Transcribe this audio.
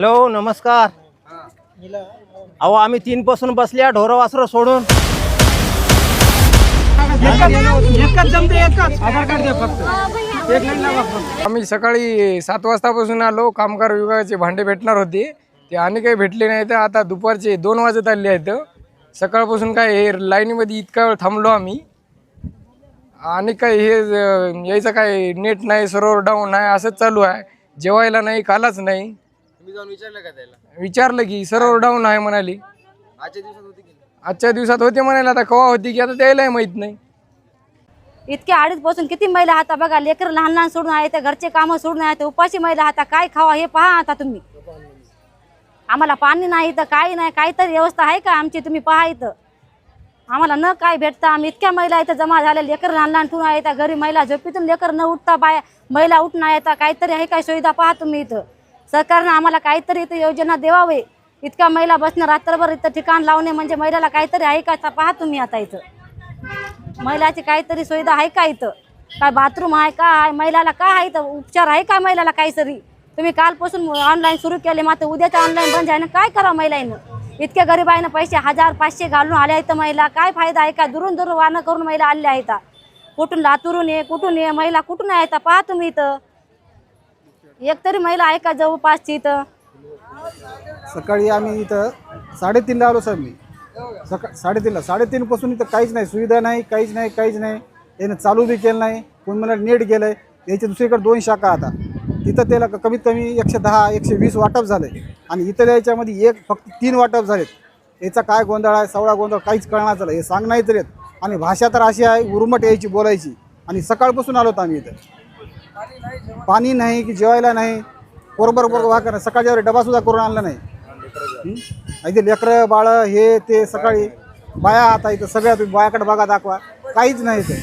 Hello नमस्कार. अहो आम्ही तीन पासून बसल्या ढोरं वासरं सोडून. आम्ही सकाळी सात वाजतापासून आलो कामगार विभागाचे भांडे भेटणार होते. ते आणि काही भेटले नाही तर आता दुपारचे दोन वाजत आले आहेत. सकाळपासून काय हे लाईनीमध्ये इतका वेळ थांबलो आम्ही. आणि काय हे यायचं काय नेट नाही सरोवर डाऊन आहे असंच चालू आहे. जेवायला नाही कालाच नाही. तुम्ही जाऊन विचारलं का त्याला? विचारलं की सर्व्हर डाऊन आहे म्हणाली. आजच्या दिवसात होती की नाही? आजच्या दिवसात होते म्हणाले आता कवा होती की आता त्यालाही माहीत नाही. इतके अडीच पासून किती महिला आता बघा लेकर लहान लहान सोडून आहे तर घरचे कामं सोडून आहे तर उपाशी महिला आता काय खावा हे पहा आता तुम्ही. आम्हाला पाणी नाही तर काही नाही काहीतरी व्यवस्था आहे का आमची तुम्ही पहा इथं. आम्हाला न काय भेटतं आम्ही इतक्या महिला इथं जमा झाल्या लेकर लहान लहान ठेवून आहे घरी महिला झोपेतून लेकर न उठता बाया महिला उठणं येतात काहीतरी आहे काय सुविधा पहा तुम्ही इथं. सरकारनं आम्हाला काहीतरी इथं योजना देवावे. इतक्या महिला बसणं रात्रभर इथं ठिकाण लावणे म्हणजे महिलाला काहीतरी आहे का? पहा तुम्ही आता इथं. महिलाची काहीतरी सुविधा आहे का इथं? काय बाथरूम आहे का? आहे महिलाला का आहे इथं? उपचार आहे का महिलाला काहीतरी? तुम्ही कालपासून ऑनलाईन सुरू केले मात्र उद्याच्या ऑनलाईन बंद आहे काय करा महिलांना? इतक्या गरीब आहे ना पैसे हजार पाचशे घालून आल्या आहेत महिला. काय फायदा आहे का? दुरून दुरून वाहनं करून महिला आल्या आहेत कुठून लातूरून ये कुठून ये? महिला कुठून आहेत पहा तुम्ही इथं. एक तरी महिला आहे का जवळपासची इथं? सकाळी आम्ही इथं साडेतीनला आलो सर मी. सका साडेतीनला. साडेतीनपासून इथं काहीच नाही. सुविधा नाही काहीच नाही काहीच नाही. यानं चालू बी केलं नाही. कोण मला नेट गेलं आहे याच्या दुसरीकडे दोन शाखा आता. तिथं त्याला कमीत कमी एकशे दहा एकशे वीस वाटप झालं. आहे आणि इतर याच्यामध्ये एक फक्त तीन वाटप झालेत. याचा काय गोंधळ आहे सवळा गोंधळ काहीच कळणार झालं हे सांग नाही तर आणि भाषा तर अशी आहे उर्मट यायची बोलायची. आणि सकाळपासून आलो आम्ही इथं. पाणी नाही की जेवायला नाही. बरोबर बरोबर वाकर सकाळच्या वेळी डबासुद्धा करून आणला नाही. हं? इथे लेकरं बाळं हे ते सकाळी बाया आता इथं सगळ्या तुम्ही बायाकडे बघा दाखवा. काहीच नाही इथे.